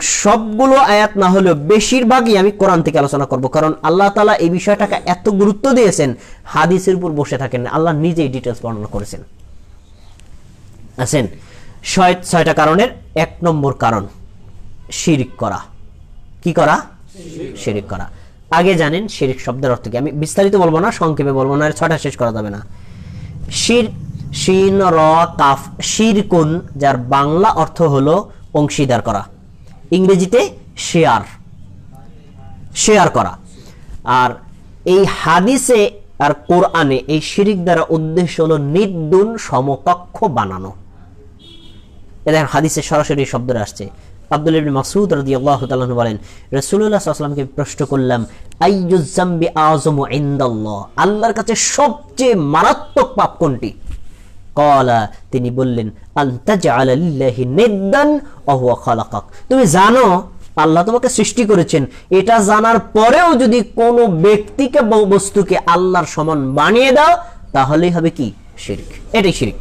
সবগুলো আয়াত না হলেও বেশিরভাগই আমি কোরআন থেকে আলোচনা করব। কারণ আল্লাহ তালা এই বিষয়টাকে এত গুরুত্ব দিয়েছেন, হাদিসের উপর বসে থাকেন। আল্লাহ নিজেই ডিটেলস বর্ণনা করেছেন। আছেন? ছয় ছয়টা কারণের এক নম্বর কারণ, শিরিক করা। কি করা? শিরিক করা। আগে জানেন, শিরিক শব্দের অর্থ কি? আমি বিস্তারিত বলব না, সংক্ষেপে বলব না ছয়টা শেষ করা যাবে না। শির শিন, র, কাফ, শিরকুন, যার বাংলা অর্থ হলো অংশীদার করা। ইংরেজিতে শেয়ার শেয়ার করা। আর এই হাদিসে আর কোরআনে এই শিরিক দ্বারা উদ্দেশ্য হলো নির্দুন সমকক্ষ বানানো। এদের হাদিসে সরাসরি শব্দটা আসছে। আব্দুল ইবনে মাসউদ রাদিয়াল্লাহু তাআলা বলেন, রাসূলুল্লাহ সাল্লাল্লাহু প্রশ্ন করলাম, আইয়ুজ জামবি আযমু ইনদাল্লাহ? আল্লাহর কাছে সবচেয়ে মারাত্মক পাপ কোনটি? কলা তিনি বললেন নিদ্দান খালাকাক। তুমি জানো, আল্লাহ তোমাকে সৃষ্টি করেছেন। এটা জানার পরেও যদি কোনো ব্যক্তিকে বস্তুকে আল্লাহর সমান বানিয়ে দাও, তাহলেই হবে কি? শিরক। এটাই শিরক।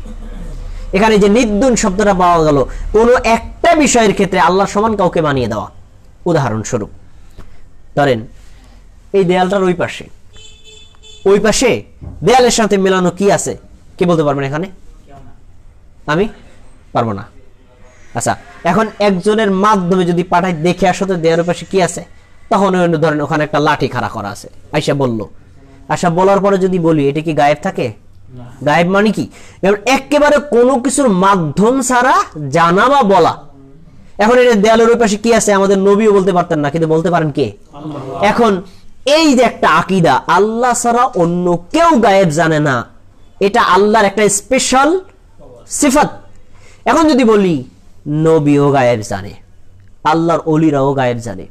এখানে যে নির্দুন শব্দটা পাওয়া গেল, কোনো একটা বিষয়ের ক্ষেত্রে আল্লাহর সমান কাউকে বানিয়ে দেওয়া। উদাহরণস্বরূপ, ধরেন, এই দেয়ালটার ওই পাশে। ওই পাশে দেয়ালের সাথে মেলানো কি আছে? কে বলতে পারবেন এখানে? আমি পারব না। আচ্ছা এখন একজনের মাধ্যমে যদি পাঠাই দেখে আসো তো দেয়ালের পাশে কি আছে। তখন ওই ধরেন ওখানে একটা লাঠি খাড়া করা আছে। আইসা বলল। আচ্ছা বলার পরে যদি বলি এটা কি গায়েব থাকে? গায়েব মানে কি? একেবারে কোনো কিছুর মাধ্যম ছাড়া জানা বা বলা। এখন এটা দেয়ালের পাশে কি আছে আমাদের নবীও বলতে পারতেন না কিন্তু বলতে পারেন কে? এখন এই যে একটা আকিদা আল্লাহ ছাড়া অন্য কেউ গায়েব জানে না। এটা আল্লাহর একটা স্পেশাল সিফাত। এখন যদি বলি, নবীও গায়েব জানে, আল্লাহর অলিরাও গায়েব জানে,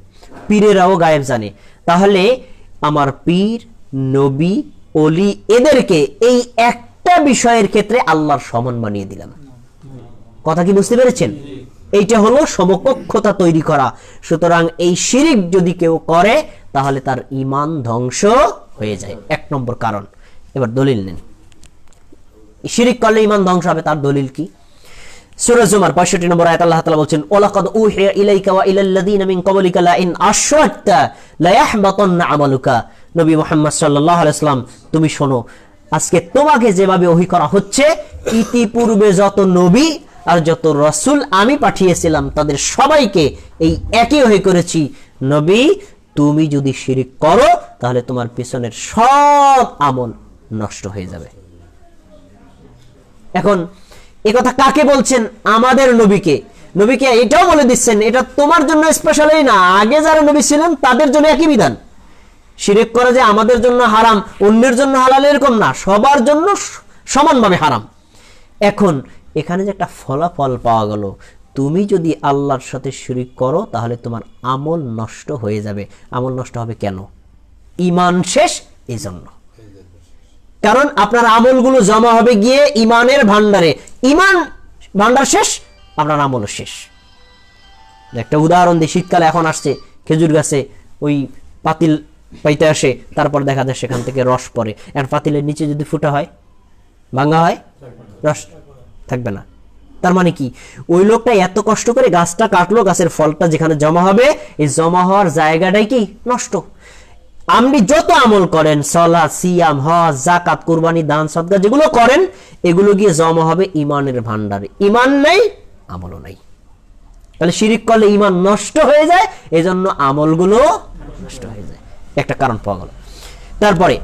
পীরেরাও গায়েব জানে, তাহলে আমার পীর, নবী, অলি এদেরকে এই একটা বিষয়ের ক্ষেত্রে আল্লাহর সমান বানিয়ে দিলাম। কথা কি বুঝতে পেরেছেন? এইটা হলো সমকক্ষতা তৈরি করা। সুতরাং এই শিরিক যদি কেউ করে, তাহলে তার ইমান ধ্বংস হয়ে যায়। এক নম্বর কারণ। এবার দলিল নেন। শিরিক করলে ইমান ধ্বংস হবে, তার দলিল কি? সূরা জুমার 65 নম্বর আয়াত আল্লাহ তাআলা বলছেন ওয়ালাকাদ উহিয়া ইলাইকা ওয়া মিন ক্বাবলিকা লা ইন আশরাকতা লা ইয়াহবাতান্না আমালুকা। নবী মুহাম্মদ সাল্লাল্লাহু আলাইহি সাল্লাম, তুমি শোনো, আজকে তোমাকে যেভাবে ওহী করা হচ্ছে, ইতিপূর্বে যত নবী আর যত রাসূল আমি পাঠিয়েছিলাম, তাদের সবাইকে এই একই ওহী করেছি। নবী, তুমি যদি শিরিক করো, তাহলে তোমার পিছনের সব আমল নষ্ট হয়ে যাবে। এখন কথা কাকে বলছেন? আমাদের নবীকে। নবীকে এটাও বলে দিচ্ছেন, এটা তোমার জন্য স্পেশালি না, আগে যারা নবী ছিলেন, তাদের জন্য একই বিধান। শিরেক করা যে আমাদের জন্য হারাম, অন্যের জন্য হালাল এরকম না, সবার জন্য সমানভাবে হারাম। এখন, এখানে যে একটা ফলাফল পাওয়া গেল, তুমি যদি আল্লাহর সাথে শিরিক করো, তাহলে তোমার আমল নষ্ট হয়ে যাবে। আমল নষ্ট হবে কেন? ইমান শেষ এই জন্য কারণ আপনার আমলগুলো জমা হবে গিয়ে ইমানের ভান্ডারে ইমান ভান্ডার শেষ, আপনার আমলও শেষ। একটা উদাহরণ দিই শীতকালে এখন আসছে, খেজুর গাছে ওই পাতিল পাইতে আসে, তারপর দেখা যায় সেখান থেকে রস পড়ে। আর পাতিলের নিচে যদি ফুটা হয়, ভাঙা হয়, রস থাকবে না। তার মানে কি? ওই লোকটা এত কষ্ট করে গাছটা কাটলো, গাছের ফলটা যেখানে জমা হবে, এই জমা হওয়ার জায়গাটাই কি নষ্ট? আপনি যত আমল করেন সলা সিয়াম, হজ জাকাত কুরবানি, দান, সদকা যেগুলো করেন, এগুলো গিয়ে জমা হবে ইমানের ভান্ডারে ইমান নেই, আমলও নাই। তাহলে শিরিক করলে ইমান নষ্ট হয়ে যায়, এজন্য আমলগুলো নষ্ট হয়ে যায়। একটা কারণ পাওয়া গেল। তারপরে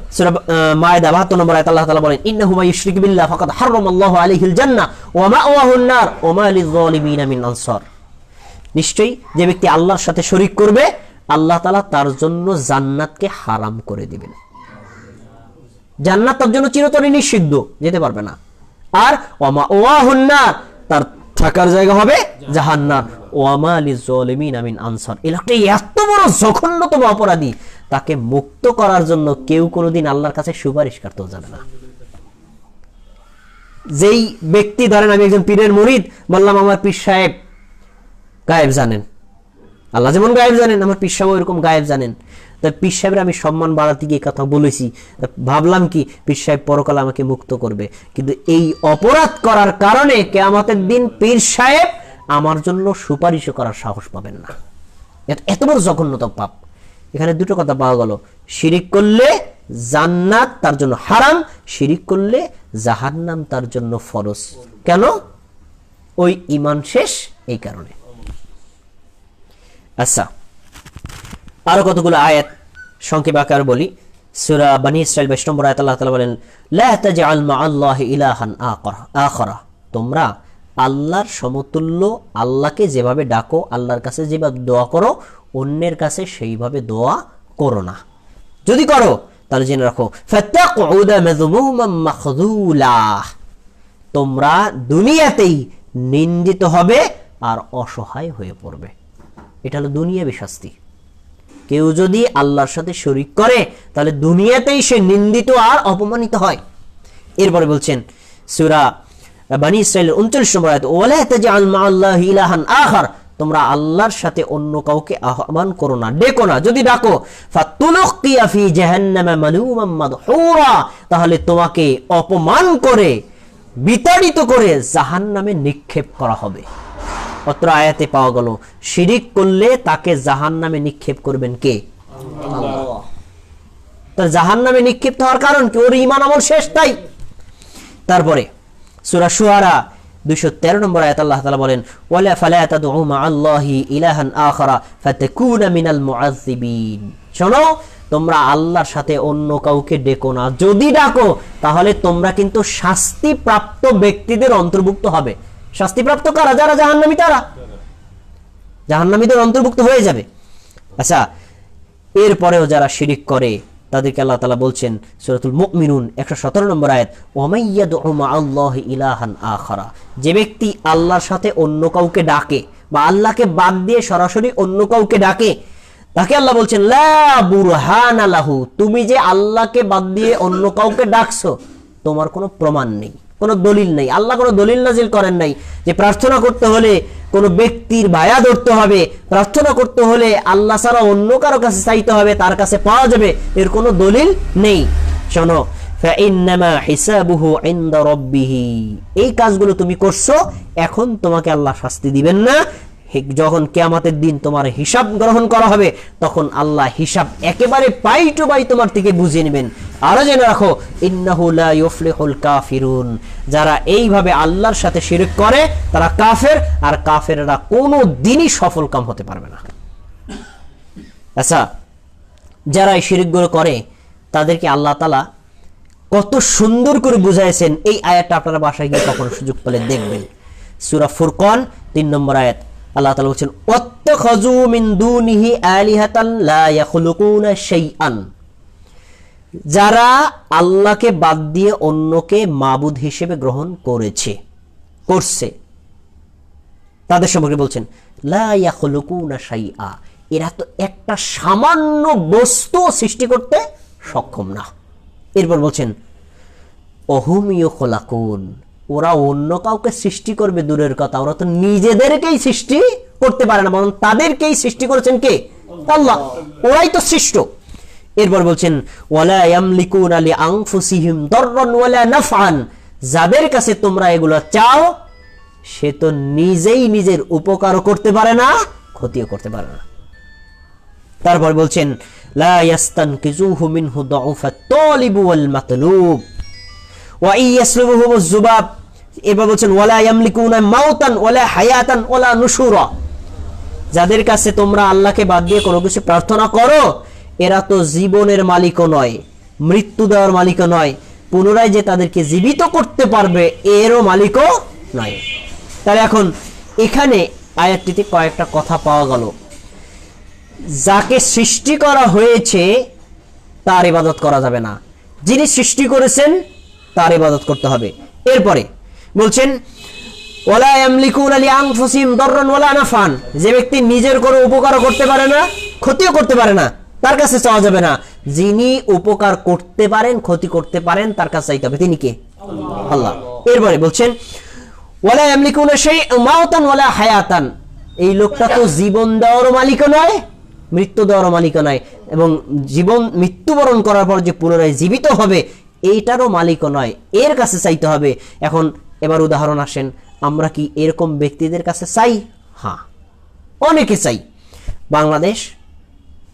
মায়দা 72 নম্বর আয়াত আল্লাহ তাআলা বলেন, ইন্নাহু মা ইউশরিক বিল্লাহ ফাকাদ হারামাল্লাহু আলাইহিল জান্নাহ ওয়া মাওয়াহুন নার ওয়া মা লিয-যালিমিনা মিন আনসার। নিশ্চয়ই যে ব্যক্তি আল্লাহর সাথে শরিক করবে আল্লাহ তাআলা তার জন্য জান্নাতকে হারাম করে দিবেন। জান্নাত তার জন্য চিরতরে নিষিদ্ধ, যেতে পারবে না। আর ওয়ামা ওয়াহুন নার, তার থাকার জায়গা হবে জাহান্নার জঘন্যতম অপরাধী, তাকে মুক্ত করার জন্য কেউ কোনোদিন আল্লাহর কাছে সুপারিশ করতেও যাবে না। যেই ব্যক্তি, ধরেন আমি একজন পীরের মরিদ, বললাম আমার পীর সাহেব, গায়েব জানেন। আল্লাহ যেমন গায়েব জানেন, আমার পীর সাহেব এরকম গায়েব জানেন। তা পীর সাহেবের আমি সম্মান বাড়াতে গিয়ে কথা বলেছি ভাবলাম কি, পীর সাহেব পরকালে আমাকে মুক্ত করবে। কিন্তু এই অপরাধ করার কারণে কেয়ামতের দিন পীর সাহেব আমার জন্য সুপারিশ করার সাহস পাবেন না। এত- এত বড় জঘন্যতম পাপ। এখানে দুটো কথা পাওয়া গেল। শিরিক করলে জান্নাত তার জন্য হারাম, শিরিক করলে জাহান্নাম তার জন্য ফরজ। কেন? ওই ইমান শেষ এই কারণে। আচ্ছা আরও কতগুলো আয়াত সংক্ষেপ আকার বলি। সূরা বানি ইসরাইল 22 নম্বর আয়াত আল্লাহ তাআলা বলেন মা ইলাহান আখরা তোমরা আল্লাহর সমতুল্য, আল্লাহকে যেভাবে ডাকো, আল্লাহর কাছে যেভাবে দোয়া করো, অন্যের কাছে সেইভাবে দোয়া করো না। যদি করো, তাহলে জেনে রাখো তোমরা দুনিয়াতেই নিন্দিত হবে আর অসহায় হয়ে পড়বে। এটা হলো দুনিয়াবি শাস্তি। কেউ যদি আল্লাহর সাথে শরিক করে, তাহলে দুনিয়াতেই সে নিন্দিত আর অপমানিত হয়। এরপরে বলছেন, সুরা বানি ইসরাইলের উনচল্লিশ নম্বর আয়াত, ওয়ালা তাজআল মা'আল্লাহি ইলাহান আখার তোমরা আল্লাহর সাথে অন্য কাউকে আহ্বান করো না, ডেকো না। যদি ডাকো তাহলে তোমাকে অপমান করে, বিতাড়িত করে জাহান্নামে নিক্ষেপ করা হবে। অত্র আয়াতে পাওয়া গেল, শিরিক করলে তাকে জাহান্নামে নিক্ষেপ করবেন কে? তার জাহান্নামে নিক্ষিপ্ত হওয়ার কারণ কি? ওর ইমান আমল শেষ তাই। তারপরে সূরা 213 নম্বর আয়াত আল্লাহ তাআলা বলেন আল্লাহি ইলাহান মিনাল মুআযযিবিন। শোনো, তোমরা আল্লাহর সাথে অন্য কাউকে ডেকো না। যদি ডাকো, তাহলে তোমরা কিন্তু শাস্তিপ্রাপ্ত ব্যক্তিদের অন্তর্ভুক্ত হবে। শাস্তিপ্রাপ্ত কারা? যারা জাহান্নামী, তারা। জাহান্নামীদের অন্তর্ভুক্ত হয়ে যাবে। আচ্ছা এরপরেও যারা শিরিক করে, তাদেরকে আল্লাহ তালা বলছেন, সুরাতুল মুমিনুন, একশো সতেরো নম্বর আয়াত ওমাইয়াদ আল্লাহ ইলাহান আখারা। যে ব্যক্তি আল্লাহর সাথে অন্য কাউকে ডাকে বা আল্লাহকে বাদ দিয়ে সরাসরি অন্য কাউকে ডাকে, তাকে আল্লাহ বলছেন বুরহান আলাহু তুমি যে আল্লাহকে বাদ দিয়ে অন্য কাউকে ডাকছো, তোমার কোনো প্রমাণ নেই। কোনো দলিল নাই। আল্লাহ কোনো দলিল নাজিল করেন নাই যে প্রার্থনা করতে হলে কোনো ব্যক্তির বায়া ধরতে হবে, প্রার্থনা করতে হলে আল্লাহ ছাড়া অন্য কারও কাছে চাইতে হবে, তার কাছে পাওয়া যাবে, এর কোনো দলিল নেই। শোনো এই কাজগুলো তুমি করছ, এখন তোমাকে আল্লাহ শাস্তি দিবেন না। যখন কেয়ামাতের দিন তোমার হিসাব গ্রহণ করা হবে, তখন আল্লাহ হিসাব একেবারে পাই টু বাই তোমার থেকে বুঝে নেবেন। আরও জেনে রাখো, ইন্নাহু লা ইউফলিহুল কাফিরুন। যারা এইভাবে আল্লাহর সাথে শিরক করে, তারা কাফের, আর কাফেররা কোনো দিনই সফল কাম হতে পারবে না। আচ্ছা যারা এই শিরিকগুলো করে, তাদেরকে আল্লাহ তালা কত সুন্দর করে বুঝাইছেন। এই আয়াতটা আপনারা বাসায় গিয়ে কখনো সুযোগ পেলে দেখবেন। সুরা ফুরকন, তিন নম্বর আয়াত। আল্লাহ তালা বলছেন অত্যাখযু মিন দুনিহি আলিহাতান লা ইয়াখলুকুনা শাইআন। যারা আল্লাহকে বাদ দিয়ে অন্যকে মাবুদ হিসেবে গ্রহণ করেছে, করছে। তাদের সম্পর্কে বলছেন এরা তো একটা সামান্য বস্তু সৃষ্টি করতে সক্ষম না। এরপর বলছেন অহুমিয় খোলাকুন ওরা অন্য কাউকে সৃষ্টি করবে দূরের কথা। ওরা তো নিজেদেরকেই সৃষ্টি করতে পারে না, বরং তাদেরকেই সৃষ্টি করেছেন কে? আল্লাহ। ওরাই তো সৃষ্ট। এরপর বলছেন যাদের কাছে তোমরা এগুলো চাও, সে তো নিজেই নিজের উপকারও করতে পারে না, ক্ষতিও করতে পারে না। তারপর বলছেন হায়াতান যাদের কাছে তোমরা আল্লাহকে বাদ দিয়ে কোনো কিছু প্রার্থনা করো এরা তো জীবনের মালিকও নয়, মৃত্যু দেওয়ার মালিকও নয়, পুনরায় যে তাদেরকে জীবিত করতে পারবে এরও মালিকও নয় তাহলে এখন এখানে আয়াতটিতে কয়েকটা কথা পাওয়া গেল। যাকে সৃষ্টি করা হয়েছে তার ইবাদত করা যাবে না। যিনি সৃষ্টি করেছেন তার ইবাদত করতে হবে। এরপরে বলছেন নাফান যে ব্যক্তি নিজের কোনো উপকারও করতে পারে না, ক্ষতিও করতে পারে না তার কাছে চাওয়া যাবে না। যিনি উপকার করতে পারেন, ক্ষতি করতে পারেন, তার কাছে চাইতে হবে। তিনি কে? আল্লাহ। এরপরে বলছেন, ওয়ালা ইয়ামলিকুনা শাই মাউতান ওয়ালা হায়াতান। এই লোকটা তো জীবন দেওয়ারও মালিকও নয়, মৃত্যু দেওয়ার মালিকও নয় এবং জীবন মৃত্যুবরণ করার পর যে পুনরায় জীবিত হবে, এইটারও মালিকও নয়। এর কাছে চাইতে হবে। এখন এবার উদাহরণ আসেন, আমরা কি এরকম ব্যক্তিদের কাছে চাই? হ্যাঁ অনেকে চাই। বাংলাদেশ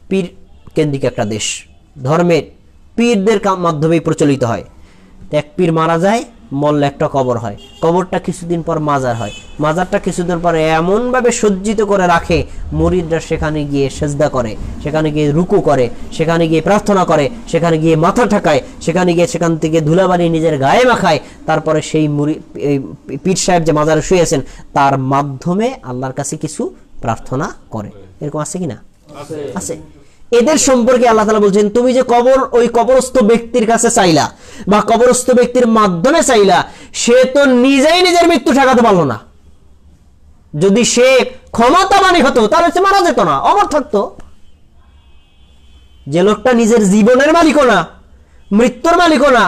পীর কেন্দ্রিক একটা দেশ। ধর্মের পীরদের মাধ্যমেই প্রচলিত হয়। এক পীর মারা যায় মল্লে একটা কবর হয়। কবরটা কিছুদিন পর মাজার হয়। মাজারটা কিছুদিন পর এমনভাবে সজ্জিত করে রাখে মরিদরা সেখানে গিয়ে সেজদা করে সেখানে গিয়ে রুকু করে সেখানে গিয়ে প্রার্থনা করে সেখানে গিয়ে মাথা ঠাকায় সেখানে গিয়ে সেখান থেকে ধুলাবালি নিজের গায়ে মাখায়। তারপরে সেই এই পীর সাহেব যে মাজারে শুয়েছেন তার মাধ্যমে আল্লাহর কাছে কিছু প্রার্থনা করে। এরকম আছে কি না? আছে। এদের সম্পর্কে আল্লাহ তালা বলছেন, তুমি যে কবর, ওই কবরস্থ ব্যক্তির কাছে চাইলা বা কবরস্থ ব্যক্তির মাধ্যমে চাইলা, সে তো নিজেই নিজের মৃত্যু ঠেকাতে পারল না। যদি সে ক্ষমতাবানী হতো, তাহলে সে মারা যেত না, অমর থাকতো। যে লোকটা নিজের জীবনের মালিকও না, মৃত্যুর মালিকও না,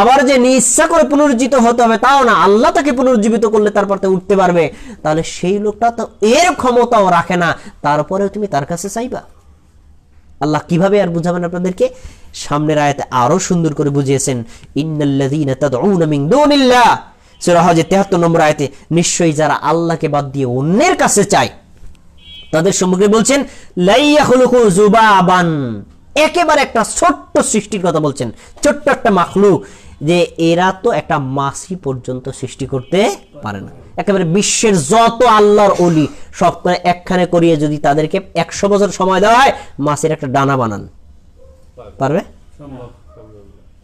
আবার যে নিঃসা করে পুনরুজ্জিত হতে হবে তাও না, আল্লাহ তাকে পুনরুজ্জীবিত করলে তারপর তো উঠতে পারবে। তাহলে সেই লোকটা তো এর ক্ষমতাও রাখে না, তারপরেও তুমি তার কাছে চাইবা। আল্লাহ কীভাবে আর বুঝাবেন আপনাদেরকে? সামনের আয়াতে আরও সুন্দর করে বুঝিয়েছেন 73 নম্বর নিশ্চয়ই যারা আল্লাহকে বাদ দিয়ে অন্যের কাছে চায়, তাদের সম্মুখে বলছেন যুবাবান। একেবারে একটা ছোট্ট সৃষ্টির কথা বলছেন, ছোট্ট একটা মাখলু যে এরা তো একটা মাসি পর্যন্ত সৃষ্টি করতে পারে না। একেবারে বিশ্বের যত আল্লাহর অলি সব করে একখানে করিয়ে যদি তাদেরকে একশো বছর সময় দেওয়া হয় মাসির একটা ডানা বানান। পারবে?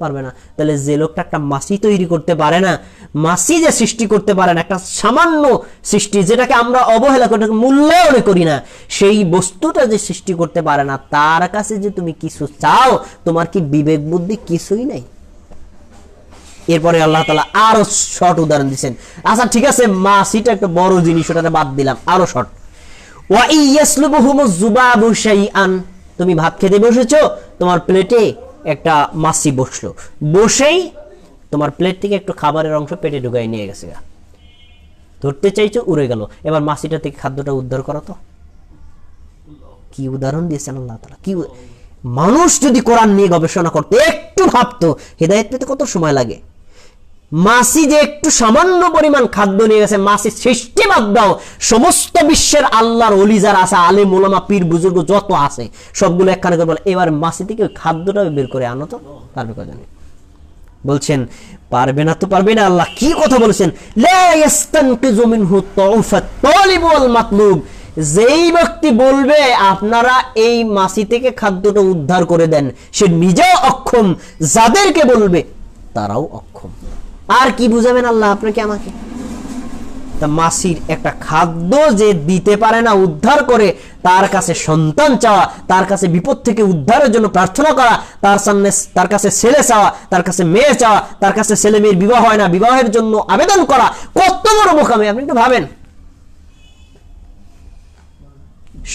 পারবে না। তাহলে যে লোকটা একটা মাসি তৈরি করতে পারে না মাসি যে সৃষ্টি করতে পারে না, একটা সামান্য সৃষ্টি যেটাকে আমরা অবহেলা করি মূল্যায়ন করি না, সেই বস্তুটা যে সৃষ্টি করতে পারে না, তার কাছে যে তুমি কিছু চাও, তোমার কি বিবেক বুদ্ধি কিছুই নাই? এরপরে আল্লাহ তালা আরও শর্ট উদাহরণ দিচ্ছেন আচ্ছা ঠিক আছে, মাসিটা একটা বড় জিনিস, ওটাতে বাদ দিলাম, আরও শর্ট তুমি ভাত খেতে বসেছো, তোমার প্লেটে একটা মাছি বসল। বসেই তোমার প্লেট থেকে একটু খাবারের অংশ পেটে ঢুকাই নিয়ে গেছে ধরতে চাইছো, উড়ে গেল। এবার মাসিটা থেকে খাদ্যটা উদ্ধার করো তো। কি উদাহরণ দিয়েছেন আল্লাহ তালা কি মানুষ যদি কোরআন নিয়ে গবেষণা করতে একটু ভাবতো, হেদায়েত পেতে কত সময় লাগে? মাসি যে একটু সামান্য পরিমাণ খাদ্য নিয়ে গেছে, মাসি সৃষ্টি বাদ দাও। সমস্ত বিশ্বের আল্লাহর অলি যারা আছে আলে মোলামা পীর, বুজুর্গ, যত আছে, সবগুলো একখানে করে বলে, এবার মাসি থেকে খাদ্যটা বের করে আনো তো পারবে কজনে বলছেন, পারবে না তো পারবে না, আল্লাহ কি কথা বলেছেন? যেই ব্যক্তি বলবে, আপনারা এই মাসি থেকে খাদ্যটা উদ্ধার করে দেন, সে নিজেও অক্ষম, যাদেরকে বলবে, তারাও অক্ষম। আর কি বুঝাবেন আল্লাহ? আপনাকে আমাকে? মাসির একটা খাদ্য যে দিতে পারে না উদ্ধার করে, তার কাছে সন্তান চাওয়া, তার কাছে বিপদ থেকে উদ্ধারের জন্য প্রার্থনা করা, তার সামনে তার কাছে ছেলে চাওয়া, তার কাছে মেয়ে চাওয়া, তার কাছে ছেলে মেয়ের বিবাহ হয় না, বিবাহের জন্য আবেদন করা, কত বড় মোকামে আপনি একটু ভাবেন।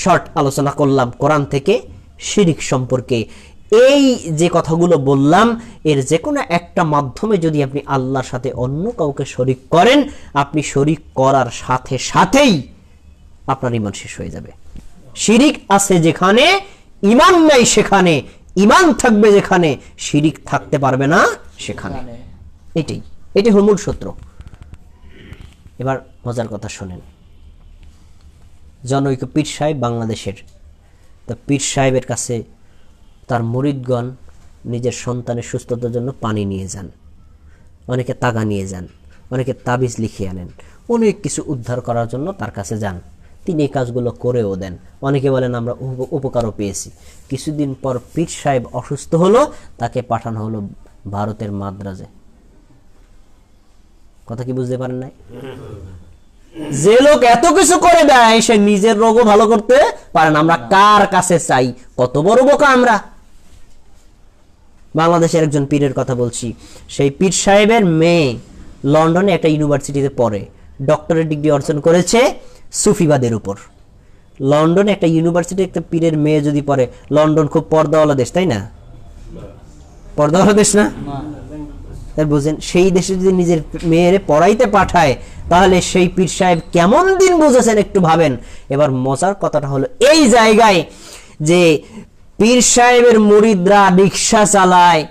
শর্ট আলোচনা করলাম কোরআন থেকে শিরিক সম্পর্কে। এই যে কথাগুলো বললাম এর যে কোনো একটা মাধ্যমে যদি আপনি আল্লাহর সাথে অন্য কাউকে শরিক করেন আপনি শরিক করার সাথে সাথেই আপনার ইমান শেষ হয়ে যাবে। শিরিক আছে যেখানে ইমান নাই সেখানে ইমান থাকবে যেখানে শিরিক থাকতে পারবে না সেখানে। এটাই এটি হল মূল সূত্র। এবার মজার কথা শোনেন। জনৈক পীর সাহেব বাংলাদেশের। তো পীর সাহেবের কাছে তার মুরিদগণ নিজের সন্তানের সুস্থতার জন্য পানি নিয়ে যান। অনেকে তাগা নিয়ে যান, অনেকে তাবিজ লিখিয়ে আনেন, অনেক কিছু উদ্ধার করার জন্য তার কাছে যান। তিনি এই কাজগুলো করেও দেন। অনেকে বলেন, আমরা উপ- উপকারও পেয়েছি। কিছুদিন পর পীর সাহেব অসুস্থ হলো, তাকে পাঠানো হলো ভারতের মাদ্রাজে। কথা কি বুঝতে পারেন নাই? যে লোক এত কিছু করে দেয়, সে নিজের রোগও ভালো করতে পারে না। আমরা কার কাছে চাই? কত বড় বোকা আমরা? বাংলাদেশের একজন পীরের কথা বলছি। সেই পীর সাহেবের মেয়ে লন্ডনে একটা ইউনিভার্সিটিতে পড়ে। ডক্টরেট ডিগ্রি অর্জন করেছে সুফিবাদের উপর। লন্ডনে একটা ইউনিভার্সিটি একটা পীরের মেয়ে যদি পড়ে, লন্ডন খুব পর্দাওয়ালা দেশ, তাই না? পর্দাওয়ালা দেশ না? তাই বুঝেন, সেই দেশে যদি নিজের মেয়েরে পড়াইতে পাঠায়, তাহলে সেই পীর সাহেব কেমন দিন বুঝেছেন একটু ভাবেন। এবার মজার কথাটা হলো, এই জায়গায় যে পীর সাহেবের মুরিদরা রিক্সা চালায়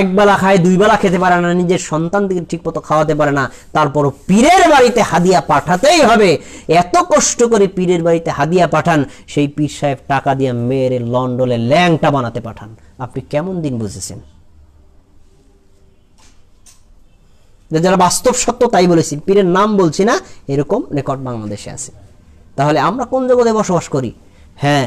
এক বেলা খায়, দুই বেলা খেতে পারে না, নিজের সন্তানকে ঠিক মতো খাওয়াতে পারে না। তারপরও পীরের বাড়িতে হাদিয়া পাঠাতেই হবে। এত কষ্ট করে পীরের বাড়িতে হাদিয়া পাঠান, সেই পীর সাহেব টাকা দিয়ে মেয়ের লন্ডলে ল্যাংটা বানাতে পাঠান। আপনি কেমন দিন বুঝেছেন? যারা বাস্তব সত্য তাই বলেছি, পীরের নাম বলছি না, এরকম রেকর্ড বাংলাদেশে আছে। তাহলে আমরা কোন জগতে বসবাস করি? হ্যাঁ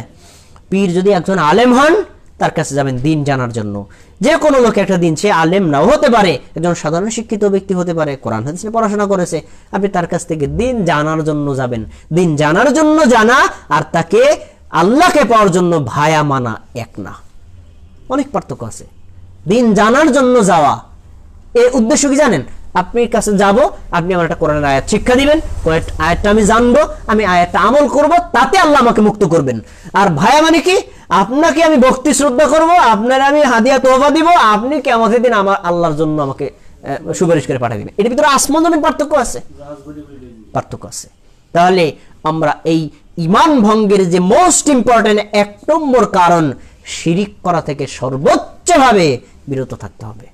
পীর যদি একজন আলেম হন, তার কাছে যাবেন দিন জানার জন্য। যে কোনো লোক একটা দিন সে আলেম নাও হতে পারে। একজন সাধারণ শিক্ষিত ব্যক্তি হতে পারে, কোরআন, হাদিসে পড়াশোনা করেছে। আপনি তার কাছ থেকে দিন জানার জন্য যাবেন। দিন জানার জন্য জানা, আর তাকে আল্লাহকে পাওয়ার জন্য ভায়া মানা এক না। অনেক পার্থক্য আছে। দিন জানার জন্য যাওয়া। এর উদ্দেশ্য কি জানেন? আপনি কাছে যাব, আপনি আমার একটা কোরআনের আয়াত শিক্ষা দিবেন আয়াতটা আমি জানব, আমি আয়াতটা আমল করব, তাতে আল্লাহ আমাকে মুক্ত করবেন। আর ভাইয়া মানে কি? আপনাকে আমি ভক্তি শ্রদ্ধা করব, আপনার আমি হাদিয়া তোহফা দিব, আপনি কেমন দিন আমার আল্লাহর জন্য আমাকে সুপারিশ করে পাঠিয়ে দিবেন। এর ভিতরে আসমান জমিন পার্থক্য আছে? পার্থক্য আছে। তাহলে আমরা এই ইমান ভঙ্গের যে মোস্ট ইম্পর্টেন্ট এক নম্বর কারণ, শিরিক করা থেকে সর্বোচ্চভাবে বিরত থাকতে হবে।